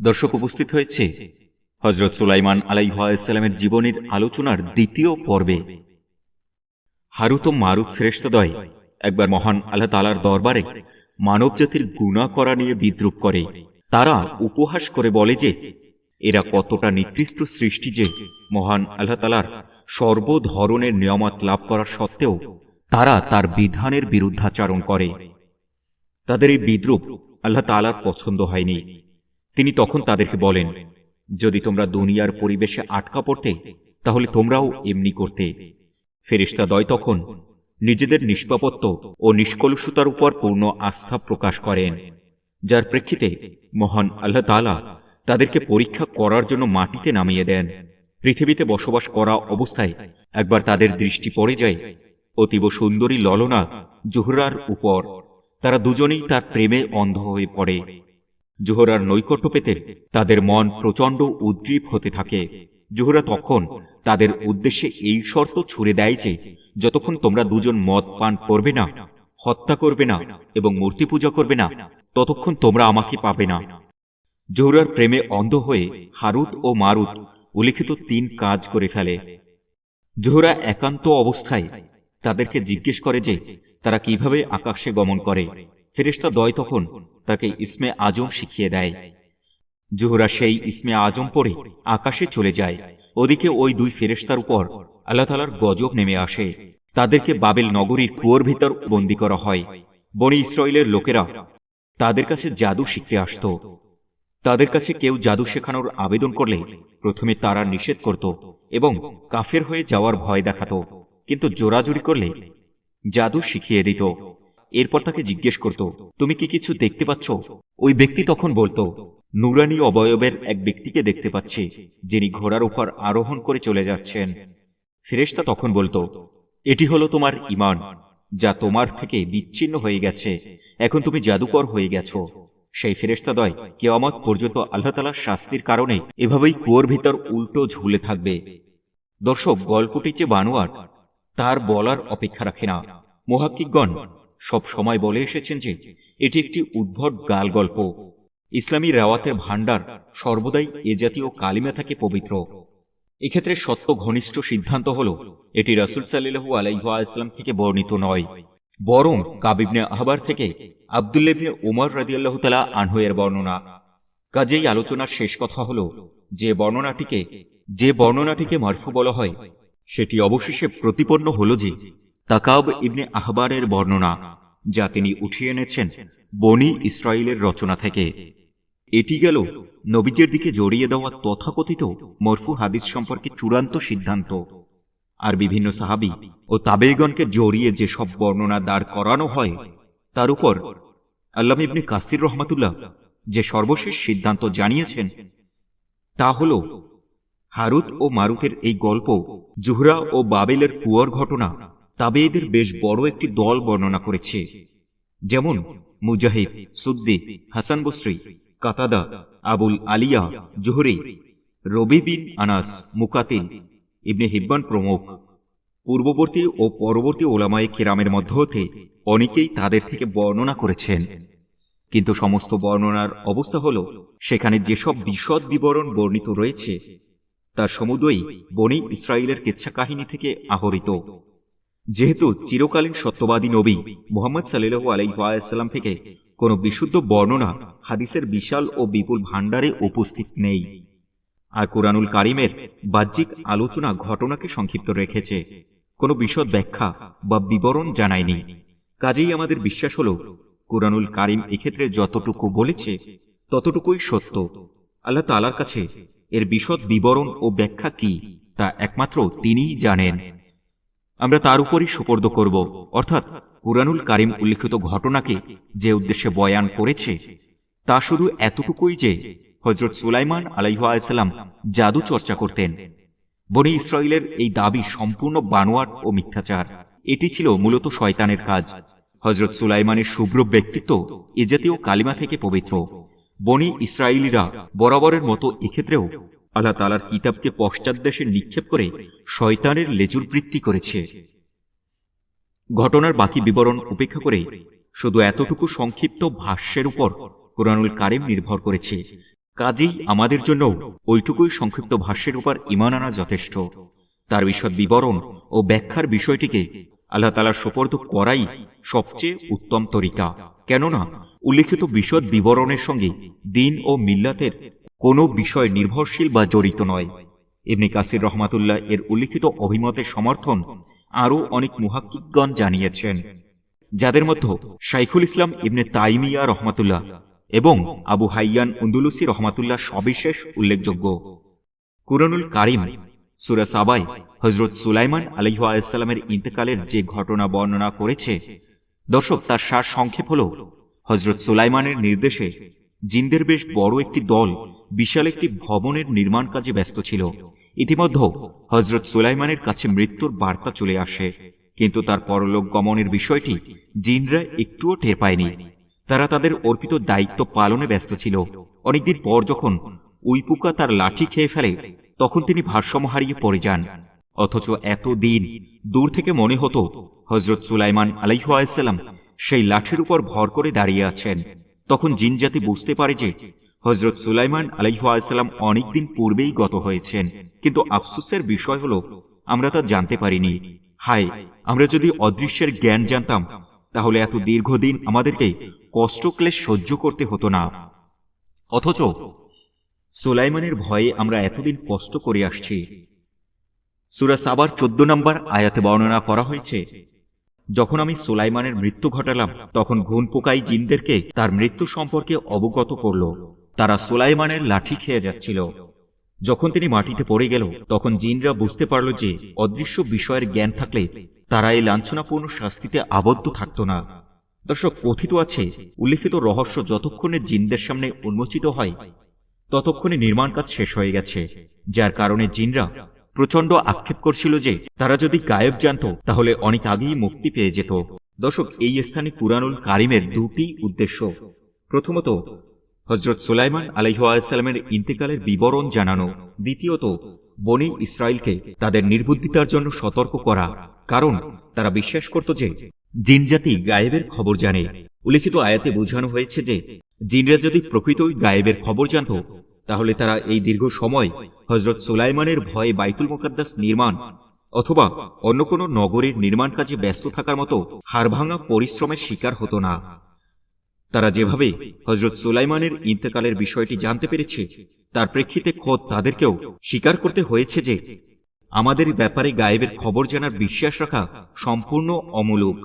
দর্শক উপস্থিত হয়েছে। হজরত সুলাইমান আলাইহাসাল্লামের জীবনের আলোচনার দ্বিতীয় পর্বে। হারুত মারুত ফেরেস্তদয় একবার মহান আল্লাহ তালার দরবারে মানবজাতির গুণা করা নিয়ে বিদ্রুপ করে। তারা উপহাস করে বলে যে, এরা কতটা নিকৃষ্ট সৃষ্টি যে মহান আল্লাহ তালার সর্বধরনের নিয়ামত লাভ করার সত্ত্বেও তারা তার বিধানের বিরুদ্ধাচারণ করে। তাদের এই বিদ্রুপ আল্লাহ তালার পছন্দ হয়নি। তিনি তখন তাদেরকে বলেন, যদি তোমরা দুনিয়ার পরিবেশে আটকা পড়তে, তাহলে তোমরাও এমনি করতে। ফেরিস্তা দয় তখন নিজেদের নিষ্পাপত্য ও নিষ্কলুষতার উপর পূর্ণ আস্থা প্রকাশ করেন, যার প্রেক্ষিতে মহান আল্লাহ তালা তাদেরকে পরীক্ষা করার জন্য মাটিতে নামিয়ে দেন। পৃথিবীতে বসবাস করা অবস্থায় একবার তাদের দৃষ্টি পড়ে যায় অতীব সুন্দরী ললনা জুহরার উপর। তারা দুজনেই তার প্রেমে অন্ধ হয়ে পড়ে। জোহরার নৈকট্য পেতে তাদের মন প্রচণ্ড উদ্গ্রীব হতে থাকে। জোহরা তখন তাদের উদ্দেশ্যে এই শর্ত ছুড়ে দেয় যে, যতক্ষণ তোমরা দুজন মদ পান করবে না, হত্যা করবে না এবং মূর্তি পূজা করবে না, ততক্ষণ তোমরা আমাকে পাবে না। জোহরার প্রেমে অন্ধ হয়ে হারুত ও মারুত উল্লিখিত তিন কাজ করে ফেলে। জোহরা একান্ত অবস্থায় তাদেরকে জিজ্ঞেস করে যে, তারা কীভাবে আকাশে গমন করে? ফেরেস্তা দয় তখন তাকে ইসমে আজম শিখিয়ে দেয়। জোহরা সেই ইসমে আজম পড়ে আকাশে চলে যায়। ওদিকে ওই দুই ফেরেস্তার উপর আল্লাহ তালার গজব নেমে আসে। তাদেরকে বাবেল নগরীর কুয়োর ভিতর বন্দী করা হয়। বনি ইসরায়েলের লোকেরা তাদের কাছে জাদু শিখতে আসত। তাদের কাছে কেউ জাদু শেখানোর আবেদন করলে প্রথমে তারা নিষেধ করত এবং কাফের হয়ে যাওয়ার ভয় দেখাত। কিন্তু জোরাজুরি করলে জাদু শিখিয়ে দিত। এরপর তাকে জিজ্ঞেস করত, তুমি কি কিছু দেখতে পাচ্ছ? ওই ব্যক্তি তখন বলতো, নুরানি অবয়বের এক ব্যক্তিকে দেখতে পাচ্ছি, যিনি ঘোড়ার উপর আরোহণ করে চলে যাচ্ছেন। ফেরেশতা তখন বলতো, এটি হলো তোমার ইমান যা তোমার থেকে বিচ্ছিন্ন হয়ে গেছে। এখন তুমি জাদুকর হয়ে গেছো। সেই ফেরেস্তাদয় কেয়ামত পর্যন্ত আল্লাহ তালার শাস্তির কারণে এভাবেই কুয়োর ভিতর উল্টো ঝুলে থাকবে। দর্শক, গল্পটি যে বানোয়ার তার বলার অপেক্ষা রাখে না। মহাকিকগণ সব সময় বলে এসেছেন যে, এটি একটি উদ্ভট গাল গল্প। ইসলামী রেওয়াতের ভাণ্ডার সর্বদাই এ জাতীয় কালিমা থেকে পবিত্র। এক্ষেত্রে সত্য ঘনিষ্ঠ সিদ্ধান্ত হল, এটি রাসুল সাল্লু আলাইহাল্লাম থেকে বর্ণিত নয়। বরং কাবিবনে আহবার থেকে আবদুল্লেবনে উমর রাজিয়াল্লাহ তালা আনহুয়ের বর্ণনা। কাজেই আলোচনার শেষ কথা হল, যে বর্ণনাটিকে যে বর্ণনাটিকে মারফু বলা হয়, সেটি অবশেষে প্রতিপন্ন হল যে তাকাব ইবনে আহবারের বর্ণনা, যা তিনি উঠিয়ে এনেছেন বনি ইসরায়েলের রচনা থেকে। এটি গেল নবীজের দিকে জড়িয়ে দেওয়া তথাকথিত মরফু হাদিস সম্পর্কে চূড়ান্ত সিদ্ধান্ত। আর বিভিন্ন সাহাবি ও তাবেগণকে জড়িয়ে যে সব বর্ণনা দাঁড় করানো হয়, তার উপর আল্লাহ ইবনে কাসির রহমাতুল্লাহ যে সর্বশেষ সিদ্ধান্ত জানিয়েছেন, তা হল হারুত ও মারুতের এই গল্প জুহরা ও বাবেলের কুয়ার ঘটনা তাবেদের বেশ বড় একটি দল বর্ণনা করেছে। যেমন মুজাহিদ, সুদ্দি, হাসান বসরি, কাতাদা, আবুল আলিয়া, জোহরি, রবি বিন আনাস, মুকাতিল, ইবনে হিব্বান প্রমুখ। পূর্ববর্তী ও পরবর্তী ওলামায়ে কেরামের মধ্য হতে অনেকেই তাদের থেকে বর্ণনা করেছেন। কিন্তু সমস্ত বর্ণনার অবস্থা হল, সেখানে যেসব বিশদ বিবরণ বর্ণিত রয়েছে তার সমুদয়ই বনি ইসরায়েলের কেচ্ছা কাহিনী থেকে আহরিত। যেহেতু চিরকালীন সত্যবাদী নবী মোহাম্মদ সাল্লু আলাইসাল্লাম থেকে কোনো বিশুদ্ধ বর্ণনা হাদিসের বিশাল ও বিপুল ভাণ্ডারে উপস্থিত নেই। আর কোরআনুল কারিমের বাহ্যিক আলোচনা ঘটনাকে সংক্ষিপ্ত রেখেছে। কোনো বিশদ ব্যাখ্যা বা বিবরণ জানায়নি। কাজেই আমাদের বিশ্বাস হল, কোরআনুল কারিম এক্ষেত্রে যতটুকু বলেছে, ততটুকুই সত্য। আল্লাহ তালার কাছে এর বিশদ বিবরণ ও ব্যাখ্যা কি, তা একমাত্র তিনিই জানেন। আমরা তার উপরই সুপর্দ করব। অর্থাৎ কুরানুল কারিম উল্লিখিত ঘটনাকে যে উদ্দেশ্যে বয়ান করেছে, তা শুধু এতটুকুই যে হজরত সুলাইমান আলাইহাল্লাম জাদু চর্চা করতেন। বনি ইসরায়েলের এই দাবি সম্পূর্ণ বানোয়ার ও মিথ্যাচার। এটি ছিল মূলত শয়তানের কাজ। হজরত সুলাইমানের শুভ্র ব্যক্তিত্ব এ জাতীয় কালিমা থেকে পবিত্র। বনি ইসরায়েলিরা বরাবরের মতো এক্ষেত্রেও আল্লাহ তালার কিতাবকে পশ্চাৎদেশে নিক্ষেপ করে শয়তানের লেজুর বৃত্তি করেছে। ঘটনার বাকি বিবরণ উপেক্ষা করে শুধু এতটুকু সংক্ষিপ্ত ভাষ্যের উপর কোরআনুল কারিম নির্ভর করেছে। কাজেই আমাদের জন্য ওইটুকুই সংক্ষিপ্ত ভাষ্যের উপর ইমান আনা যথেষ্ট। তার বিশদ বিবরণ ও ব্যাখ্যার বিষয়টিকে আল্লাহ তালার সোপর্দ করাই সবচেয়ে উত্তম তরিকা। কেননা, উল্লিখিত বিশদ বিবরণের সঙ্গে দিন ও মিল্লাতের কোনো বিষয় নির্ভরশীল বা জড়িত নয়। এমনি কাসির রহমাতুল্লাহ এর উল্লিখিত অভিমতের সমর্থন আরও অনেক মুহাক্কিকগণ জানিয়েছেন, যাদের মধ্যে শাইখুল ইসলাম ইবনে তাইমিয়া রহমাতুল্লাহ এবং আবু হাইয়ান উন্দুলুসি রহমাতুল্লাহ সবিশেষ উল্লেখযোগ্য। কুরআনুল কারিম সুরা সাবাই হজরত সুলাইমান আলহাসাল্লামের ইন্তেকালের যে ঘটনা বর্ণনা করেছে, দর্শক তার সার সংক্ষেপ হল হজরত সুলাইমানের নির্দেশে জিনদের বেশ বড় একটি দল, বিশাল একটি ভবনের নির্মাণ কাজে ব্যস্ত ছিল। ইতিমধ্যে হজরত সুলাইমানের কাছে মৃত্যুর বার্তা চলে আসে। কিন্তু তার পরলোক গমনের বিষয়টি জিনরা একটুও টের পায়নি। তারা তাদের অর্পিত দায়িত্ব পালনে ব্যস্ত ছিল। অনেকদিন পর যখন উইপুকা তার লাঠি খেয়ে ফেলে, তখন তিনি ভারসাম্য হারিয়ে পড়ে যান। অথচ এত দিন দূর থেকে মনে হতো হজরত সুলাইমান আলাইহাল্লাম সেই লাঠির উপর ভর করে দাঁড়িয়ে আছেন। তখন জিনজাতি বুঝতে পারে যে হজরত সুলাইমান আলাইহাল্লাম অনেকদিন পূর্বেই গত হয়েছেন। কিন্তু আফসোসের বিষয় হল, আমরা তা জানতে পারিনি। হায়, আমরা যদি অদৃশ্যের জ্ঞান জানতাম, তাহলে এত দীর্ঘদিন আমাদেরকে কষ্টক্লেশ সহ্য করতে হতো না। অথচ সুলাইমানের ভয়ে আমরা এতদিন কষ্ট করে আসছি। সুরা সাবার চোদ্দ নম্বর আয়াতে বর্ণনা করা হয়েছে যখন আমি সুলাইমানের মৃত্যু ঘটালাম, তখন ঘুন পোকাই জিনদেরকে তার মৃত্যু সম্পর্কে অবগত করল। তারা সুলাইমানের লাঠি খেয়ে যাচ্ছিল। যখন তিনি মাটিতে পড়ে গেল, তখন জিনরা বুঝতে পারল যে অদৃশ্য বিষয়ের জ্ঞান থাকলে তারা এই লাঞ্ছনাপূর্ণ শাস্তিতে আবদ্ধ থাকত না। দর্শক, কথিত আছে, উল্লিখিত রহস্য যতক্ষণে জিনদের সামনে উন্মোচিত হয়, ততক্ষণে নির্মাণ কাজ শেষ হয়ে গেছে, যার কারণে জিনরা প্রচণ্ড আক্ষেপ করছিল যে, তারা যদি গায়েব জানত, তাহলে অনেক আগেই মুক্তি পেয়ে যেত। দর্শক, এই স্থানে কুরআনুল কারিমের দুটি উদ্দেশ্য। প্রথমত হজরত সুলাইমান আলাইহাল্লামের ইন্তেকালের বিবরণ জানানো। দ্বিতীয়ত, বনি ইসরায়েলকে তাদের নির্বুদ্ধিতার জন্য সতর্ক করা। কারণ, তারা বিশ্বাস করত যে জিনজাতি গায়েবের খবর জানে। উল্লিখিত আয়াতে বোঝানো হয়েছে যে, জিনরা যদি প্রকৃতই গায়েবের খবর জানত তাহলে তারা এই দীর্ঘ সময় হজরত সুলাইমানের ভয়ে বাইতুল মোকাদ্দাস নির্মাণ অথবা অন্য কোনো নগরের নির্মাণ কাজে ব্যস্ত থাকার মতো হাড়ভাঙা পরিশ্রমের শিকার হতো না। তারা যেভাবে হজরত সুলাইমানের ইন্তেকালের বিষয়টি জানতে পেরেছে, তার প্রেক্ষিতে খোদ তাদেরকেও স্বীকার করতে হয়েছে যে আমাদের ব্যাপারে গায়েবের খবর জানার বিশ্বাস রাখা সম্পূর্ণ অমূলক।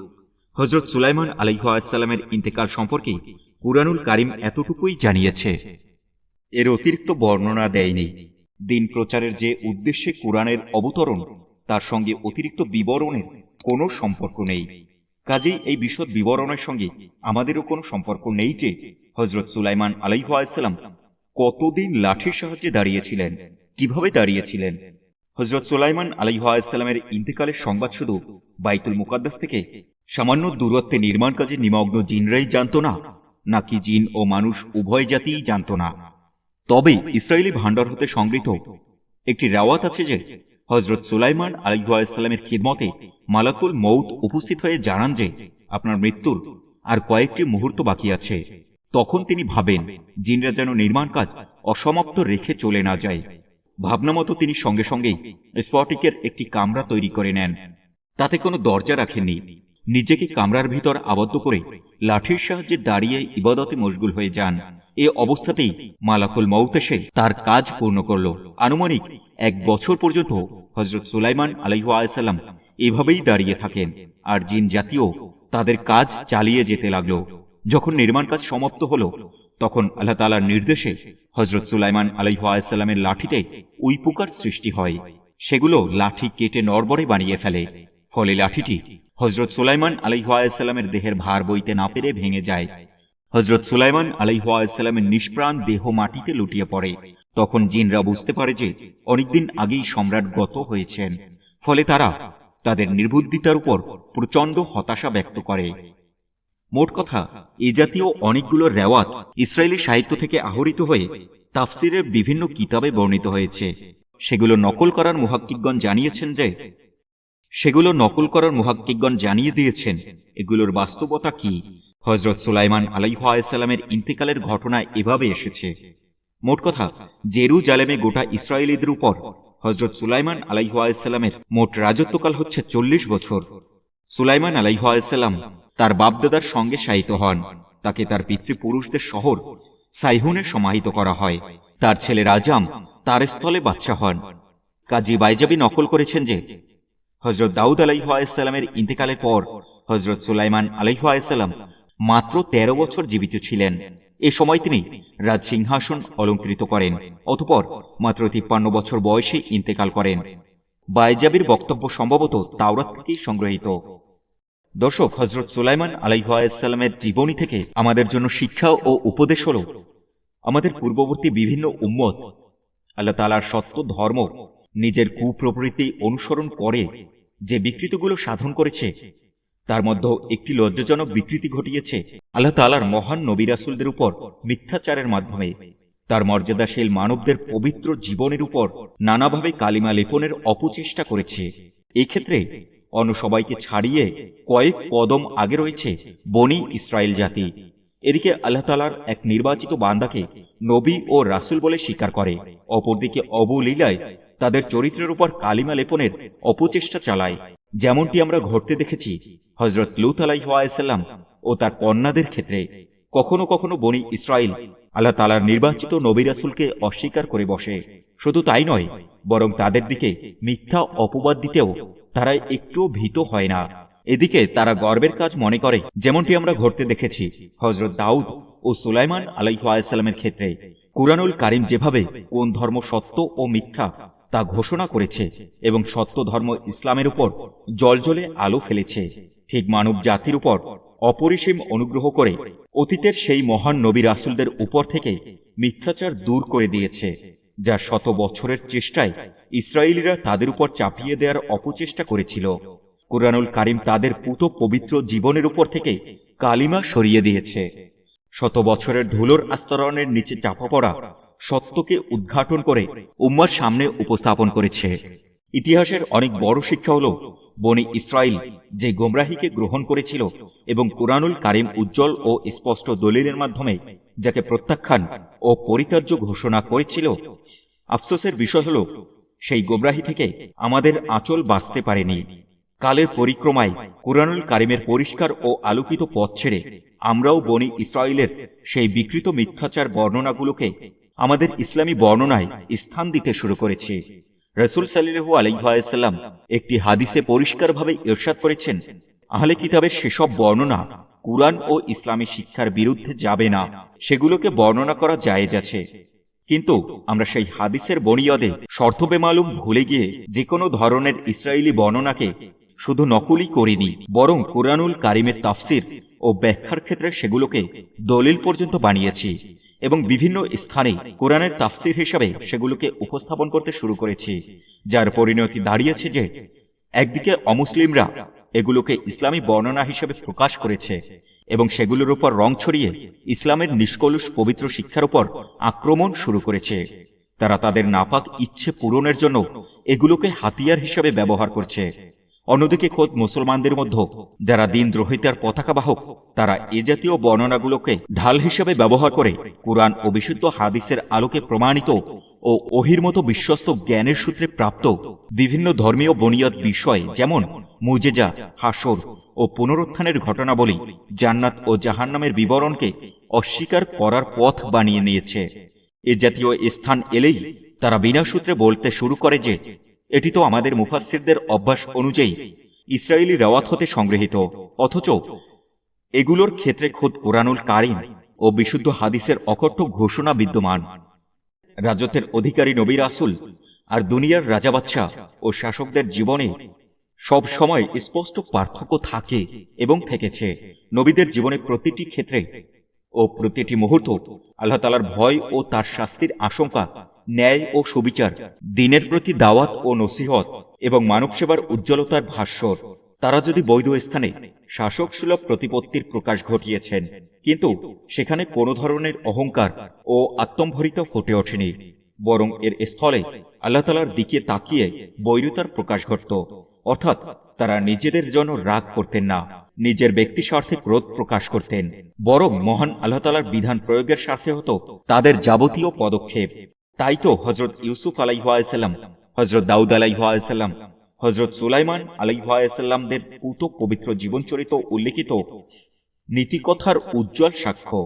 হজরত সুলাইমান আলাইহাসাল্লামের ইন্তেকাল সম্পর্কে কুরআনুল কারিম এতটুকুই জানিয়েছে। এর অতিরিক্ত বর্ণনা দেয়নি। দিন প্রচারের যে উদ্দেশ্যে কোরআনের অবতরণ, তার সঙ্গে অতিরিক্ত বিবরণের কোনো সম্পর্ক নেই। কাজেই এই বিশদ বিবরণের সঙ্গে আমাদেরও কোনো সম্পর্ক নেই যে হজরত সুলাইমান আলাইহাল্লাম কতদিন লাঠির সাহায্যে দাঁড়িয়েছিলেন, কীভাবে দাঁড়িয়েছিলেন? হজরত সুলাইমান আলাইহাল্লামের ইন্তেকালের সংবাদ শুধু বাইতুল মুকাদ্দাস থেকে সামান্য দূরত্বে নির্মাণ কাজে নিমগ্ন জিনরাই জানত না, নাকি জিন ও মানুষ উভয় জাতিই জানত না। তবে ইসরায়েলি ভান্ডার হতে সংগৃহীত একটি রাওয়াত আছে যে হজরত সুলাইমান আলাইহাল্লামের খিদমতে মালাকুল মৌত উপস্থিত হয়ে জানান যে আপনার মৃত্যুর আর কয়েকটি মুহূর্ত বাকি আছে। তখন তিনি ভাবেন, জিনরা যেন নির্মাণ কাজ অসমাপ্ত রেখে চলে না যায়। ভাবনা মতো তিনি সঙ্গে সঙ্গেই স্ফটিকের একটি কামরা তৈরি করে নেন। তাতে কোনো দরজা রাখেননি। নিজেকে কামরার ভিতর আবদ্ধ করে লাঠির সাহায্যে দাঁড়িয়ে ইবাদতে মশগুল হয়ে যান। এ অবস্থাতেই মালাকুল মৌত এসে তার কাজ পূর্ণ করল। আনুমানিক এক বছর পর্যন্ত হজরত সুলাইমান আলাইহাল্লাম এভাবেই দাঁড়িয়ে থাকেন আর জিন জাতীয় তাদের কাজ চালিয়ে যেতে লাগল। যখন নির্মাণ কাজ সমাপ্ত হল, তখন আল্লাহ তালার নির্দেশে হজরত সুলাইমান আলাইহাল্লামের লাঠিতে উইপুকার সৃষ্টি হয়। সেগুলো লাঠি কেটে নরবরে বানিয়ে ফেলে। ফলে লাঠিটি হজরত সুলাইমান আলাইহাল্লামের দেহের ভার বইতে না পেরে ভেঙে যায়। হজরত সুলাইমান আলাইহাল্লামের নিষ্প্রাণ দেহ মাটিতে লুটিয়ে পড়ে। তখন জিনরা বুঝতে পারে যে অনেকদিন আগেই সম্রাট গত হয়েছেন। ফলে তারা তাদের নির্বুদ্ধিতার উপর প্রচণ্ড হতাশা ব্যক্ত করে। মোট কথা, এ জাতীয় অনেকগুলো রেওয়াত ইসরায়েলি সাহিত্য থেকে আহরিত হয়ে তাফসিরের বিভিন্ন কিতাবে বর্ণিত হয়েছে। সেগুলো নকল করার মুহাক্কিকগণ জানিয়েছেন যে, সেগুলো নকল করার মুহাক্কিকগণ জানিয়ে দিয়েছেন, এগুলোর বাস্তবতা কি? হজরত সুলাইমান আলাইহাল্লামের ইন্তেকালের ঘটনা এভাবে এসেছে। মোট কথা, জেরুজালেমে গোটা ইসরায়েলিদের উপর হজরত সুলাইমান আলাইহাসাল্লামের মোট রাজত্বকাল হচ্ছে চল্লিশ বছর। সুলাইমান আলাইহাসাল্লাম তার বাপদাদার সঙ্গে শায়িত হন। তাকে তার পিতৃপুরুষদের শহর সাইহুনে সমাহিত করা হয়। তার ছেলে রাজাম তার স্থলে বাচ্চা হন। কাজী বাইজাবি নকল করেছেন যে হজরত দাউদ আলাইহাসাল্লামের ইন্তেকালের পর হজরত সুলাইমান আলাইহাসাল্লাম মাত্র তেরো বছর জীবিত ছিলেন। এ সময় তিনি রাজ সিংহাসন অলঙ্কৃত করেন, অতপর মাত্র তিপ্পান্ন বছর বয়সে ইন্তেকাল করেন। বাইজাবির বক্তব্য সম্ভবত তাওরাত থেকেই সংগ্রহীত দর্শক হজরত সুলাইমান আলাইহাসাল্লামের জীবনী থেকে আমাদের জন্য শিক্ষা ও উপদেশ হল, আমাদের পূর্ববর্তী বিভিন্ন উম্মত আল্লাহ তালার সত্য ধর্ম, নিজের কুপ্রবৃত্তি অনুসরণ করে যে বিকৃতিগুলো সাধন করেছে তার মধ্যে একটি লজ্জাজনক বিকৃতি ঘটিয়েছে। আল্লাহ তালার মহান নবিরাসুলদের উপর মিথ্যাচারের মাধ্যমে। তার মর্যাদাশীল মানবদের পবিত্র জীবনের উপর নানাভাবে কালিমা লেপনের অপচেষ্টা করেছে। এই ক্ষেত্রে অন্য সবাইকে ছাড়িয়ে কয়েক কদম আগে রয়েছে বনি ইসরায়েল জাতি। এদিকে আল্লাহ তালার এক নির্বাচিত বান্দাকে নবী ও রাসুল বলে স্বীকার করে। অপরদিকে অবলীলায় তাদের চরিত্রের উপর কালিমা লেপনের অপচেষ্টা চালায়। যেমনটি আমরা ঘটতে দেখেছি হজরত লুত আলাইহাসাল্লাম ও তার কন্যাদের ক্ষেত্রে। কখনো কখনো বনি ইসরায়েল আল্লাহ তালার নির্বাচিত নবী রাসুলকে অস্বীকার করে বসে। শুধু তাই নয়, বরং তাদের দিকে মিথ্যা অপবাদ দিতেও তারা একটুও ভীত হয় না। এদিকে তারা গর্বের কাজ মনে করে, যেমনটি আমরা ঘটতে দেখেছি হজরত দাউদ ও সুলাইমান আলাইহাসাল্লামের ক্ষেত্রে। কুরানুল কারিম যেভাবে কোন ধর্ম সত্য ও মিথ্যা তা ঘোষণা করেছে এবং সত্য ধর্ম ইসলামের উপর জলজলে আলো ফেলেছে। ঠিক মানব জাতির উপর অপরিসীম অনুগ্রহ করে অতীতের সেই মহান নবী রাসুলদের উপর থেকে মিথ্যাচার দূর করে দিয়েছে, যা শত বছরের চেষ্টায় ইসরায়েলিরা তাদের উপর চাপিয়ে দেওয়ার অপচেষ্টা করেছিল। কুরআনুল কারিম তাদের পুত পবিত্র জীবনের উপর থেকে কালিমা সরিয়ে দিয়েছে। শত বছরের ধুলোর আস্তরণের নিচে চাপা পড়া সত্যকে উদ্ঘাটন করে উম্মার সামনে উপস্থাপন করেছে। ইতিহাসের অনেক বড় শিক্ষা হল, বনি ইসরায়েল যে গোমরাহিকে গ্রহণ করেছিল এবং কুরআনুল কারিম উজ্জ্বল ও স্পষ্ট দলিলের মাধ্যমে যাকে প্রত্যাখ্যান ও পরিত্যাজ্য ঘোষণা করেছিল, আফসোসের বিষয় হল, সেই গোমরাহি থেকে আমাদের আঁচল বাঁচতে পারেনি। কালের পরিক্রমায় কোরআনুল কারিমের পরিষ্কার ও আলোকিত পথ ছেড়ে আমরাও বনি ইসরায়েলের সেই বিকৃত মিথ্যাচার বর্ণনাগুলোকে আমাদের ইসলামী বর্ণনায় স্থান দিতে শুরু করেছি। রসুল সাল্লু আলাইসাল্লাম একটি হাদিসে পরিষ্কারভাবে ইরশাদ করেছেন, আহলে কিতাবের সেসব বর্ণনা কুরআন ও ইসলামী শিক্ষার বিরুদ্ধে যাবে না, সেগুলোকে বর্ণনা করা জায়েজ আছে। কিন্তু আমরা সেই হাদিসের বনিয়দে শর্ত বেমালুম ভুলে গিয়ে যে কোনো ধরনের ইসরায়েলি বর্ণনাকে শুধু নকলই করিনি, বরং কুরআনুল কারিমের তাফসির ও ব্যাখ্যার ক্ষেত্রে সেগুলোকে দলিল পর্যন্ত বানিয়েছি। এবং বিভিন্ন স্থানে কোরআনের তাফসির হিসাবে সেগুলোকে উপস্থাপন করতে শুরু করেছি, যার পরিণতি দাঁড়িয়েছে যে, একদিকে অমুসলিমরা এগুলোকে ইসলামী বর্ণনা হিসেবে প্রকাশ করেছে এবং সেগুলোর উপর রং ছড়িয়ে ইসলামের নিষ্কলুষ পবিত্র শিক্ষার উপর আক্রমণ শুরু করেছে। তারা তাদের নাপাক ইচ্ছে পূরণের জন্য এগুলোকে হাতিয়ার হিসেবে ব্যবহার করছে। অন্যদিকে খোদ মুসলমানদের মধ্যে যারা দিন দ্রোহিতার পতাকা বাহক তারা এ জাতীয় বর্ণনাগুলোকে ঢাল হিসেবে ব্যবহার করে কোরআন ও বিশুদ্ধ হাদিসের আলোকে প্রমাণিত ও ওহির মতো বিশ্বস্ত জ্ঞানের সূত্রে প্রাপ্ত বিভিন্ন ধর্মীয় বনিয়দ বিষয় যেমন মুজেজা হাসর ও পুনরুত্থানের ঘটনাবলী জান্নাত ও জাহান্নামের বিবরণকে অস্বীকার করার পথ বানিয়ে নিয়েছে। এ জাতীয় স্থান এলেই তারা বিনা সূত্রে বলতে শুরু করে যে এটি তো আমাদের মুফাসসিরদের অভ্যাস অনুযায়ী ইসরায়েলি রেওয়াত হতে সংগৃহীত। অথচ এগুলোর ক্ষেত্রে খোদ কোরআনুল কারিম ও বিশুদ্ধ হাদিসের অকট্য ঘোষণা বিদ্যমান। রাজত্বের অধিকারী নবী রাসুল আর দুনিয়ার রাজা বাচ্চা ও শাসকদের জীবনে সব সময় স্পষ্ট পার্থক্য থাকে এবং থেকেছে। নবীদের জীবনে প্রতিটি ক্ষেত্রে ও প্রতিটি মুহূর্ত আল্লাহ তালার ভয় ও তার শাস্তির আশঙ্কা ন্যায় ও সুবিচার, দিনের প্রতি দাওয়াত ও নসিহত এবং মানব সেবার উজ্জ্বলতার ভাস্বর। তারা যদি বৈধ স্থানে শাসক সুলভ প্রতিপত্তির প্রকাশ ঘটিয়েছেন, কিন্তু সেখানে কোনো ধরনের অহংকার ও আত্মম্ভরিত ফুটে ওঠেনি, বরং এর স্থলে আল্লাহ তালার দিকে তাকিয়ে বৈরতার প্রকাশ ঘটত। অর্থাৎ তারা নিজেদের জন্য রাগ করতেন না, নিজের ব্যক্তি স্বার্থে ক্রোধ প্রকাশ করতেন, বরং মহান আল্লাহ তালার বিধান প্রয়োগের স্বার্থে হতো তাদের যাবতীয় পদক্ষেপ। তাই তো হজরত ইউসুফ আলাইহাসাল্লাম হজরত দাউদ আলাইহাসাল্লাম হজরত সুলাইমান আলাইহাসাল্লামদের পুত পবিত্র জীবনচরিত উল্লেখিত নীতিকথার উজ্জ্বল সাক্ষ্য।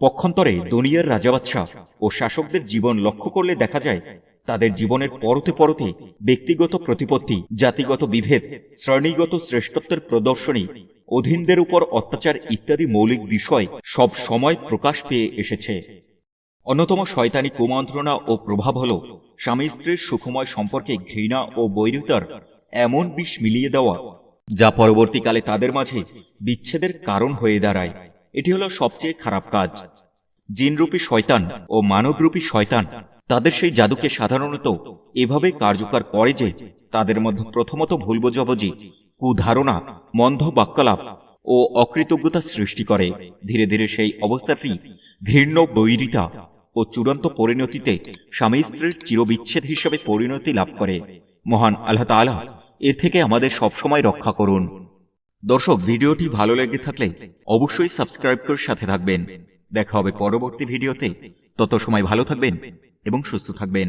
পক্ষান্তরে দুনিয়ার রাজাবাদশাহ ও শাসকদের জীবন লক্ষ্য করলে দেখা যায়, তাদের জীবনের পরতে পরতে ব্যক্তিগত প্রতিপত্তি, জাতিগত বিভেদ, শ্রেণীগত শ্রেষ্ঠত্বের প্রদর্শনী, অধীনদের উপর অত্যাচার ইত্যাদি মৌলিক বিষয় সব সময় প্রকাশ পেয়ে এসেছে। অন্যতম শয়তানি কুমন্ত্রণা ও প্রভাব হল স্বামী স্ত্রীর সুখময় সম্পর্কে ঘৃণা ও বৈরিতার এমন বিষ মিলিয়ে দেওয়া, যা পরবর্তীকালে তাদের মাঝে বিচ্ছেদের কারণ হয়ে দাঁড়ায়। এটি হলো সবচেয়ে খারাপ কাজ। জিনরূপী শয়তান ও মানবরূপী শয়তান তাদের সেই জাদুকে সাধারণত এভাবে কার্যকর করে যে তাদের মধ্যে প্রথমত ভুল বোঝাবুঝি কুধারণা মন্ধ বাক্যলাপ ও অকৃতজ্ঞতা সৃষ্টি করে। ধীরে ধীরে সেই অবস্থাটি ঘৃণ্য বৈরিতা ও চূড়ান্ত পরিণতিতে স্বামী স্ত্রীর চিরবিচ্ছেদ হিসেবে পরিণতি লাভ করে। মহান আল্লাহ তালা এর থেকে আমাদের সবসময় রক্ষা করুন। দর্শক, ভিডিওটি ভালো লেগে থাকলে অবশ্যই সাবস্ক্রাইব করে সাথে থাকবেন। দেখা হবে পরবর্তী ভিডিওতে। তত সময় ভালো থাকবেন এবং সুস্থ থাকবেন।